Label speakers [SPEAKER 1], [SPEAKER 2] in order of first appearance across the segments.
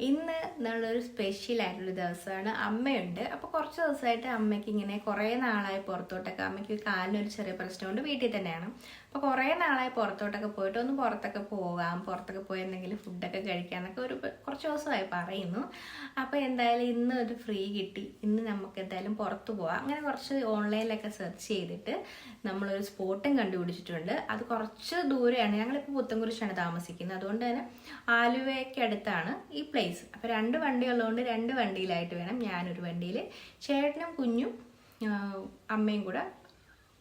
[SPEAKER 1] ഇന്ന് എന്നുള്ളൊരു സ്പെഷ്യൽ ആയിട്ടുള്ള ദിവസമാണ്. അമ്മയുണ്ട്. അപ്പോൾ കുറച്ച് ദിവസമായിട്ട് അമ്മയ്ക്ക് ഇങ്ങനെ കുറേ നാളായി പുറത്തോട്ടൊക്കെ. അമ്മയ്ക്ക് കാലിനൊരു ചെറിയ പ്രശ്നമുണ്ട്. വീട്ടിൽ തന്നെയാണ്. അപ്പോൾ കുറേ നാളായി പുറത്തോട്ടൊക്കെ പോയിട്ട് ഒന്ന് പുറത്തൊക്കെ പോകാം. പുറത്തൊക്കെ പോയി എന്തെങ്കിലും ഫുഡൊക്കെ കഴിക്കാമെന്നൊക്കെ ഒരു കുറച്ച് ദിവസമായി പറയുന്നു. അപ്പോൾ എന്തായാലും ഇന്ന് ഒരു ഫ്രീ കിട്ടി. ഇന്ന് നമുക്ക് എന്തായാലും പുറത്ത് പോവാം. അങ്ങനെ കുറച്ച് ഓൺലൈനിലൊക്കെ സെർച്ച് ചെയ്തിട്ട് നമ്മളൊരു സ്പോട്ടും കണ്ടുപിടിച്ചിട്ടുണ്ട്. അത് കുറച്ച് ദൂരെയാണ്. ഞങ്ങളിപ്പോൾ പുത്തൻകുരിശാണ് താമസിക്കുന്നത്. അതുകൊണ്ട് തന്നെ ആലുവയ്ക്ക് അടുത്താണ് ഈ പ്ലേസ് അപ്പോൾ രണ്ട് വണ്ടി ഉള്ളതുകൊണ്ട് രണ്ട് വണ്ടിയിലായിട്ട് വേണം ഞാനൊരു വണ്ടിയിൽ ചേട്ടനും കുഞ്ഞും അമ്മയും കൂടെ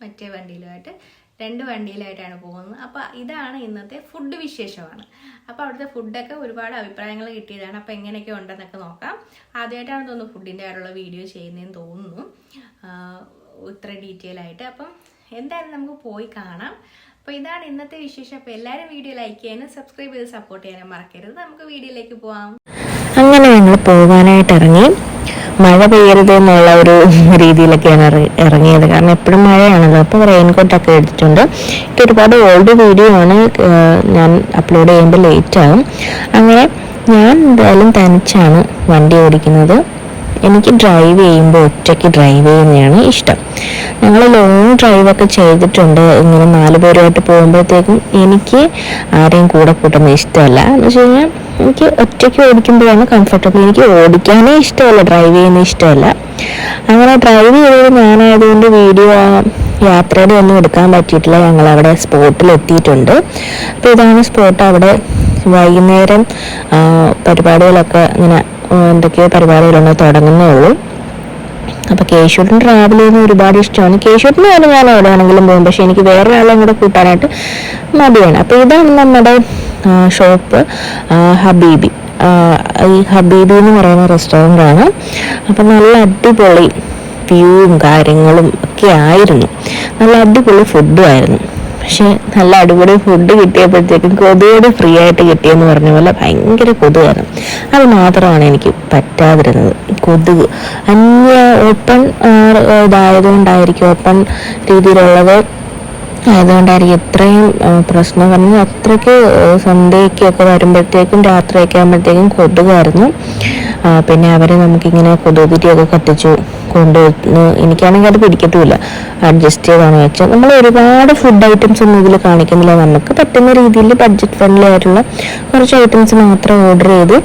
[SPEAKER 1] മറ്റേ വണ്ടിയിലുമായിട്ട് രണ്ട് വണ്ടിയിലായിട്ടാണ് പോകുന്നത്. അപ്പോൾ ഇതാണ് ഇന്നത്തെ ഫുഡ് വിശേഷമാണ്. അപ്പോൾ അവിടുത്തെ ഫുഡൊക്കെ ഒരുപാട് അഭിപ്രായങ്ങൾ കിട്ടിയതാണ്. അപ്പോൾ എങ്ങനെയൊക്കെ ഉണ്ടെന്നൊക്കെ നോക്കാം. ആദ്യമായിട്ടാണ് തോന്നുന്നു ഫുഡിന്റെ ആയിട്ടുള്ള വീഡിയോ ചെയ്യുന്നതെന്ന് തോന്നുന്നു. ഇത്ര ഡീറ്റെയിൽ ആയിട്ട്. അപ്പം എന്തായാലും നമുക്ക് പോയി കാണാം. അപ്പോൾ ഇതാണ് ഇന്നത്തെ വിശേഷം. അപ്പോൾ എല്ലാവരും വീഡിയോ ലൈക്ക് ചെയ്യാനും സബ്സ്ക്രൈബ് ചെയ്ത് സപ്പോർട്ട് ചെയ്യാനും മറക്കരുത്. നമുക്ക് വീഡിയോയിലേക്ക് പോവാം.
[SPEAKER 2] അങ്ങനെ ഞങ്ങൾ പോകാനായിട്ട് ഇറങ്ങി മഴ പെയ്യരുത് എന്നുള്ള ഒരു രീതിയിലൊക്കെയാണ് ഇറ- ഇറങ്ങിയത്. കാരണം എപ്പോഴും മഴയാണല്ലോ. അപ്പോൾ റെയിൻകോട്ടൊക്കെ എടുത്തിട്ടുണ്ട്. എനിക്ക് ഒരുപാട് ഓൾഡ് വീഡിയോ ആണ് ഞാൻ അപ്ലോഡ് ചെയ്യുമ്പോൾ ലേറ്റ് ആകും അങ്ങനെ ഞാൻ എന്തായാലും തനിച്ചാണ് വണ്ടി ഓടിക്കുന്നത്. എനിക്ക് ഡ്രൈവ് ചെയ്യുമ്പോൾ ഒറ്റയ്ക്ക് ഡ്രൈവ് ചെയ്യുന്നതാണ് ഇഷ്ടം. ഞങ്ങൾ ലോങ് ഡ്രൈവൊക്കെ ചെയ്തിട്ടുണ്ട്. ഇങ്ങനെ നാല് പേരുമായിട്ട് പോകുമ്പോഴത്തേക്കും എനിക്ക് ആരെയും കൂടെ കൂട്ടുന്ന ഇഷ്ടമല്ല. എന്ന് വെച്ച് കഴിഞ്ഞാൽ എനിക്ക് ഒറ്റയ്ക്ക് ഓടിക്കുമ്പോഴാണ് കംഫർട്ടബിൾ എനിക്ക് ഓടിക്കാനേ ഇഷ്ടമല്ല ഡ്രൈവ് ചെയ്യുന്ന ഇഷ്ടമല്ല. അങ്ങനെ ഡ്രൈവ് ചെയ്തത് ഞാനായതുകൊണ്ട് വീഡിയോ യാത്രയുടെ ഒന്നും എടുക്കാൻ പറ്റിയിട്ടില്ല. ഞങ്ങൾ അവിടെ സ്പോട്ടിൽ എത്തിയിട്ടുണ്ട്. അപ്പോൾ ഇതാണ് സ്പോട്ട് അവിടെ. വൈകുന്നേരം പരിപാടികളൊക്കെ ഇങ്ങനെ എന്തൊക്കെയോ പരിപാടികളൊന്നും തുടങ്ങുന്നേ ഉള്ളൂ. അപ്പോൾ കേശോട്ടിന് ട്രാവൽ ചെയ്യുന്ന ഒരുപാട് ഇഷ്ടമാണ് കേശൂട്ടിന് വേണം ഞാൻ എവിടെയാണെങ്കിലും പോകും. പക്ഷേ എനിക്ക് വേറൊരാളെ കൂടെ കൂട്ടാനായിട്ട് മടിയാണ്. അപ്പോൾ ഇതാണ് നമ്മുടെ ഷോപ്പ് ഹബീബി. ഈ ഹബീബി എന്ന് പറയുന്ന റെസ്റ്റോറന്റ് ആണ്. അപ്പം നല്ല അടിപൊളി വ്യൂവും കാര്യങ്ങളും ഒക്കെ ആയിരുന്നു. നല്ല അടിപൊളി ഫുഡും ആയിരുന്നു. പക്ഷെ നല്ല അടിപൊളി ഫുഡ് കിട്ടിയപ്പോഴത്തേക്കും കൊതുകോട് ഫ്രീ ആയിട്ട് കിട്ടിയെന്ന് പറഞ്ഞ പോലെ ഭയങ്കര കൊതുകാണ് അത് മാത്രമാണ് എനിക്ക് പറ്റാതിരുന്നത്. കൊതുക് അന്യ ഓപ്പൺ ഇതായതുകൊണ്ടായിരിക്കും ഓപ്പൺ രീതിയിലുള്ളത്. ആയതുകൊണ്ടായിരിക്കും ഇത്രയും പ്രശ്നം കാരണം അത്രയ്ക്ക് സന്ധ്യയ്ക്കൊക്കെ വരുമ്പോഴത്തേക്കും രാത്രിയൊക്കെ ആകുമ്പോഴത്തേക്കും കൊതുകായിരുന്നു. പിന്നെ അവർ നമുക്കിങ്ങനെ കൊതുകുതിരിയൊക്കെ കത്തിച്ചു കൊണ്ടുവന്ന് എനിക്കാണെങ്കിൽ അത് പിടിക്കത്തുമില്ല. അഡ്ജസ്റ്റ് ചെയ്താണ് വെച്ചാൽ നമ്മൾ ഒരുപാട് ഫുഡ് ഐറ്റംസ് ഒന്നും ഇതിൽ കാണിക്കുന്നില്ല. നമുക്ക് പറ്റുന്ന രീതിയിൽ ബഡ്ജറ്റ് ഫ്രണ്ട്ലി ആയിട്ടുള്ള കുറച്ച് ഐറ്റംസ് മാത്രം ഓർഡർ ചെയ്ത്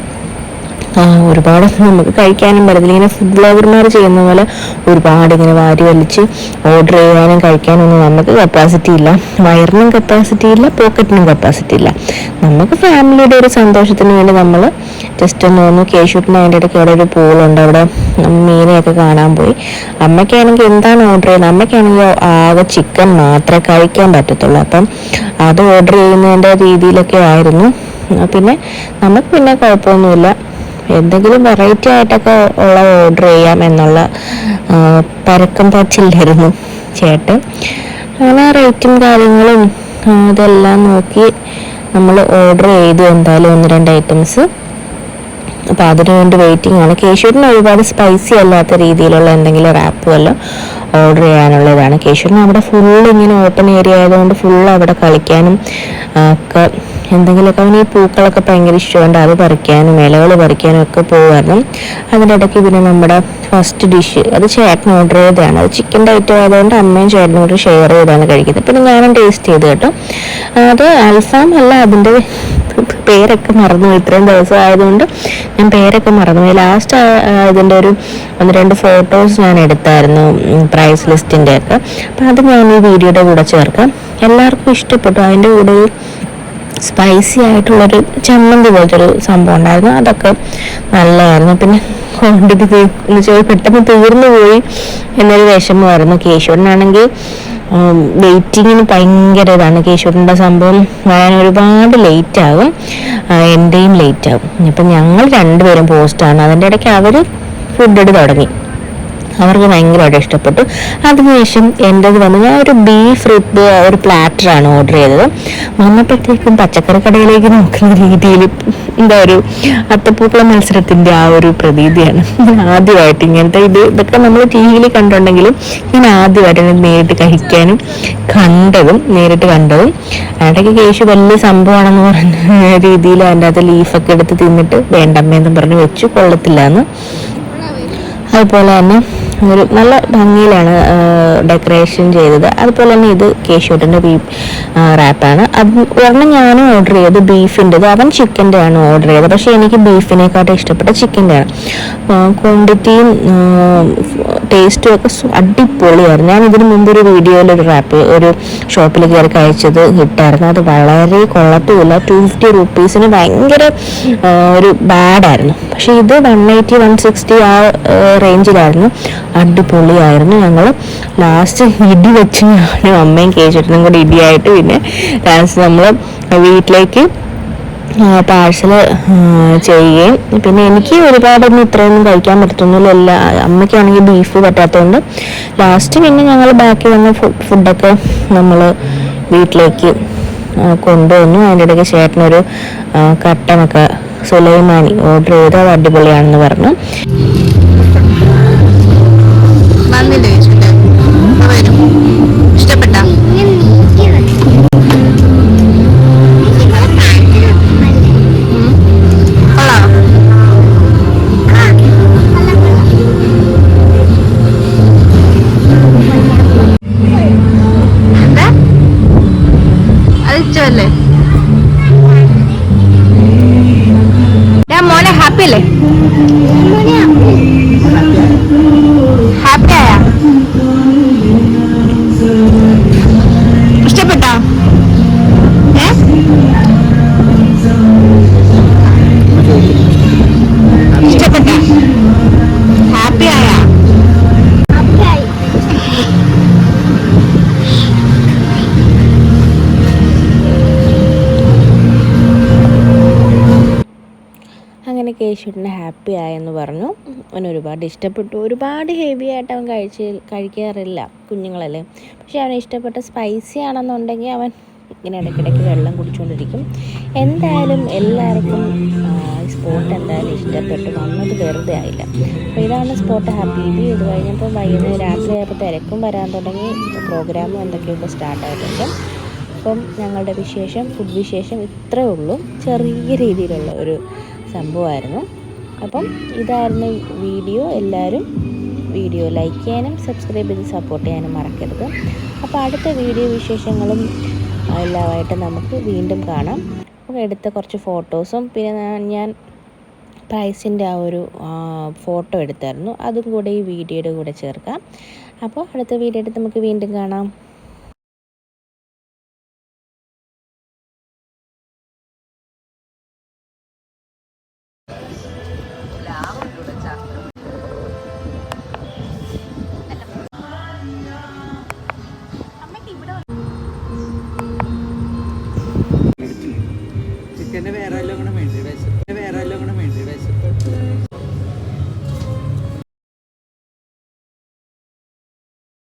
[SPEAKER 2] ഒരുപാട് നമുക്ക് കഴിക്കാനും പറ്റത്തില്ല. ഇങ്ങനെ ഫുഡ് ബ്ലോഗർമാർ ചെയ്യുന്ന പോലെ ഒരുപാട് ഇങ്ങനെ വാരി വലിച്ച് ഓർഡർ ചെയ്യാനും കഴിക്കാനൊന്നും നമുക്ക് കപ്പാസിറ്റി ഇല്ല. വയറിനും കപ്പാസിറ്റി ഇല്ല പോക്കറ്റിനും കപ്പാസിറ്റി ഇല്ല. നമുക്ക് ഫാമിലിയുടെ ഒരു സന്തോഷത്തിന് വേണ്ടി നമ്മൾ ജസ്റ്റ് ഒന്ന് ഒന്ന് കേശൂട്ടിന് അതിന്റെ ഇടയ്ക്ക് അവിടെ ഒരു പൂളുണ്ട് അവിടെ. മീനെയൊക്കെ കാണാൻ പോയി. അമ്മയ്ക്കാണെങ്കിൽ എന്താണ് ഓർഡർ ചെയ്യുന്നത്? അമ്മയ്ക്കാണെങ്കിൽ ആകെ ചിക്കൻ മാത്രമേ കഴിക്കാൻ പറ്റത്തുള്ളൂ. അപ്പം അത് ഓർഡർ ചെയ്യുന്നതിന്റെ രീതിയിലൊക്കെ ആയിരുന്നു. പിന്നെ നമുക്ക് പിന്നെ കുഴപ്പമൊന്നുമില്ല. എന്തെങ്കിലും വെറൈറ്റി ആയിട്ടൊക്കെ ഉള്ള ഓർഡർ ചെയ്യാം എന്നുള്ള പരക്കം പച്ചില്ലായിരുന്നു ചേട്ടൻ. അങ്ങനെ റേറ്റും കാര്യങ്ങളും ഇതെല്ലാം നോക്കി നമ്മൾ ഓർഡർ ചെയ്തു എന്തായാലും ഒന്ന് രണ്ട് ഐറ്റംസ് അപ്പോൾ അതിനു വേണ്ടി വെയിറ്റിംഗ് ആണ്. കേശൂരിന് ഒരുപാട് സ്പൈസി അല്ലാത്ത രീതിയിലുള്ള എന്തെങ്കിലും റാപ്പ് വല്ലതും ഓർഡർ ചെയ്യാനുള്ളതാണ്. കേശൂരിന് അവിടെ ഫുൾ ഇങ്ങനെ ഓപ്പൺ ഏരിയ ആയതുകൊണ്ട് ഫുൾ അവിടെ കളിക്കാനും ഒക്കെ എന്തെങ്കിലുമൊക്കെ അവന് ഈ പൂക്കളൊക്കെ ഭയങ്കര ഇഷ്ടമുണ്ട്. അത് പറിക്കാനും ഇലകൾ പറിക്കാനും ഒക്കെ പോകുമായിരുന്നു അതിന്റെ ഇടയ്ക്ക് പിന്നെ നമ്മുടെ ഫസ്റ്റ് ഡിഷ് അത് ചേട്ടൻ ഓർഡർ ചെയ്തതാണ്. അത് ചിക്കന്റെ ഐറ്റം ആയതുകൊണ്ട് അമ്മയും ചേട്ടനും കൂടി ഷെയർ ചെയ്താണ് കഴിക്കുന്നത്. പിന്നെ ഞാനും ടേസ്റ്റ് ചെയ്ത് കേട്ടോ. അത് അൽഫാം അല്ല അതിന്റെ പേരൊക്കെ മറന്നു ഇത്രയും ദിവസം ആയതുകൊണ്ട് ഞാൻ പേരൊക്കെ മറന്നുപോയി. ലാസ്റ്റ് ഇതിന്റെ ഒരു ഒന്ന് രണ്ട് ഫോട്ടോസ് ഞാൻ എടുത്തായിരുന്നു പ്രൈസ് ലിസ്റ്റിന്റെ ഒക്കെ അപ്പം അത് ഞാൻ ഈ വീഡിയോയുടെ കൂടെ ചേർക്കാം. എല്ലാവർക്കും ഇഷ്ടപ്പെട്ടു. അതിന്റെ കൂടെ ഒരു സ്പൈസി ആയിട്ടുള്ളൊരു ചമ്മന്തി പോലത്തെ ഒരു സംഭവം ഉണ്ടായിരുന്നു. അതൊക്കെ നല്ലതായിരുന്നു പിന്നെ ക്വാണ്ടിറ്റി എന്ന് വെച്ചാൽ പെട്ടെന്ന് തീർന്നു പോയി എന്നൊരു വിഷമമായിരുന്നു കേശവനാണെങ്കിൽ. വെയിറ്റിങ്ങിന് ഭയങ്കര ഇതാണ്. കേശവന്റെ സംഭവം വരാൻ ഒരുപാട് ലേറ്റ് ആകും. എന്റെയും ലേറ്റ് ആകും. ഇപ്പം ഞങ്ങൾ രണ്ടുപേരും പോസ്റ്റാണ് അതിന്റെ ഇടയ്ക്ക് അവർ ഫുഡ് എടുത്ത് തുടങ്ങി. അവർക്ക് ഭയങ്കരമായിട്ട് ഇഷ്ടപ്പെട്ടു. അതിനുശേഷം എന്റെത് വന്ന്. ഞാൻ ഒരു ബീഫ് റിപ്പ് ഒരു പ്ലാറ്ററാണ് ഓർഡർ ചെയ്തത്. വന്നപ്പോഴത്തേക്കും പച്ചക്കറി കടയിലേക്ക് നോക്കുന്ന രീതിയിൽ എന്താ ഒരു അത്തപ്പൂക്കള മത്സരത്തിന്റെ ആ ഒരു പ്രതീതിയാണ്. ആദ്യമായിട്ട് ഇങ്ങനത്തെ ഇത് ഇതൊക്കെ നമ്മൾ ടി വിയിൽ കണ്ടിട്ടുണ്ടെങ്കിലും ഞാൻ ആദ്യമായിട്ട് നേരിട്ട് കഴിക്കാനും കണ്ടതും നേരിട്ട് കണ്ടതും. ഇടയ്ക്ക് കേശു വലിയ സംഭവമാണെന്ന് പറഞ്ഞ രീതിയിൽ അതിന്റെ അകത്ത് ലീഫൊക്കെ എടുത്ത് തിന്നിട്ട് വേണ്ടമ്മയെന്നും പറഞ്ഞ് വെച്ചു. കൊള്ളത്തില്ല എന്ന് അതുപോലെ തന്നെ ഒരു നല്ല ഭംഗിയിലാണ് ഡെക്കറേഷൻ ചെയ്തത്. അതുപോലെ തന്നെ ഇത് കേശോട്ടിന്റെ ബീഫ് റാപ്പാണ് അത് ഒരെണ്ണം ഞാനും ഓർഡർ ചെയ്തത് ബീഫിന്റെത് അവൻ ചിക്കന്റെ ആണ് ഓർഡർ ചെയ്തത്. പക്ഷേ എനിക്ക് ബീഫിനെക്കാട്ടും ഇഷ്ടപ്പെട്ട ചിക്കന്റെ ആണ് ക്വാണ്ടിറ്റിയും ടേസ്റ്റും ഒക്കെ അടിപൊളിയായിരുന്നു. ഞാൻ ഇതിന് മുമ്പ് ഒരു വീഡിയോയിൽ ഒരു റാപ്പ് ഒരു ഷോപ്പിൽ കയറി കഴിച്ചത് ഇട്ടായിരുന്നു അത് വളരെ കൊള്ളത്തുമില്ല. ടു ഫിഫ്റ്റി റുപ്പീസിന് ഭയങ്കര ഒരു ബാഡായിരുന്നു പക്ഷേ ഇത് വൺ എയ്റ്റി വൺ സിക്സ്റ്റി ആ റേഞ്ചിലായിരുന്നു അടിപൊളിയായിരുന്നു. ഞങ്ങൾ ലാസ്റ്റ് ഇടി വെച്ച് ഞാനും അമ്മയും കേച്ചിട്ടും കൂടി ഇടിയായിട്ട് പിന്നെ ലാസ്റ്റ് നമ്മൾ വീട്ടിലേക്ക് പാഴ്സൽ ചെയ്യുകയും. പിന്നെ എനിക്ക് ഒരുപാടൊന്നും ഇത്രയൊന്നും കഴിക്കാൻ പറ്റത്തൊന്നുമില്ല. എല്ലാ അമ്മയ്ക്കാണെങ്കിൽ ബീഫ് പറ്റാത്തതുകൊണ്ട് ലാസ്റ്റ് പിന്നെ ഞങ്ങൾ ബാക്കി വന്ന ഫുഡൊക്കെ നമ്മൾ വീട്ടിലേക്ക് കൊണ്ടുവന്നു. അതിന്റെ ഇടയ്ക്ക് ചേട്ടനൊരു കട്ടനൊക്കെ സുലൈമാനി ഓർഡർ ചെയ്ത്. അത് അടിപൊളിയാണെന്ന് പറഞ്ഞു.
[SPEAKER 1] വന്നില്ലേ ചേച്ചിട്ട് വരും ഇഷ്ടപ്പെട്ട? മോനെ ഹാപ്പി അല്ലേ ഹാപ്പി ആയ ഇഷ്ടപ്പെട്ടോ
[SPEAKER 2] അങ്ങനെ ഹാപ്പി ആയെന്ന് പറഞ്ഞു. അവന് ഒരുപാട് ഇഷ്ടപ്പെട്ടു. ഒരുപാട് ഹെവി ആയിട്ട് അവൻ കഴിച്ച് കഴിക്കാറില്ല കുഞ്ഞുങ്ങളല്ലേ. പക്ഷേ അവന് ഇഷ്ടപ്പെട്ട സ്പൈസി ആണെന്നുണ്ടെങ്കിൽ അവൻ ഇങ്ങനെ ഇടയ്ക്കിടയ്ക്ക് വെള്ളം കുടിച്ചുകൊണ്ടിരിക്കും. എന്തായാലും എല്ലാവർക്കും സ്പോട്ട് എന്തായാലും ഇഷ്ടപ്പെട്ടു. വന്നത് വെറുതെ ആയില്ല. അപ്പോൾ ഇതാണ് സ്പോട്ട് ഹാപ്പി ബി ഇത് കഴിഞ്ഞപ്പോൾ വൈകുന്നേരം രാത്രി ആയപ്പോൾ തിരക്കും വരാൻ തുടങ്ങി. പ്രോഗ്രാമും എന്തൊക്കെയൊക്കെ സ്റ്റാർട്ടായിട്ടുണ്ട് അപ്പം ഞങ്ങളുടെ വിശേഷം ഫുഡ് വിശേഷം ഇത്രേ ഉള്ളൂ. ചെറിയ രീതിയിലുള്ള ഒരു സംഭവമായിരുന്നു. അപ്പം ഇതായിരുന്നു വീഡിയോ. എല്ലാവരും വീഡിയോ ലൈക്ക് ചെയ്യാനും സബ്സ്ക്രൈബ് ചെയ്ത് സപ്പോർട്ട് ചെയ്യാനും മറക്കരുത്. അപ്പോൾ അടുത്ത വീഡിയോ വിശേഷങ്ങളും എല്ലാമായിട്ട് നമുക്ക് വീണ്ടും കാണാം. അപ്പോൾ എടുത്ത കുറച്ച് ഫോട്ടോസും പിന്നെ ഞാൻ- പ്രൈസിന്റെ ആ ഒരു ഫോട്ടോ എടുത്തായിരുന്നു. അതും കൂടെ ഈ വീഡിയോയുടെ കൂടെ ചേർക്കാം. അപ്പോൾ അടുത്ത വീഡിയോ എടുത്ത് നമുക്ക് വീണ്ടും കാണാം.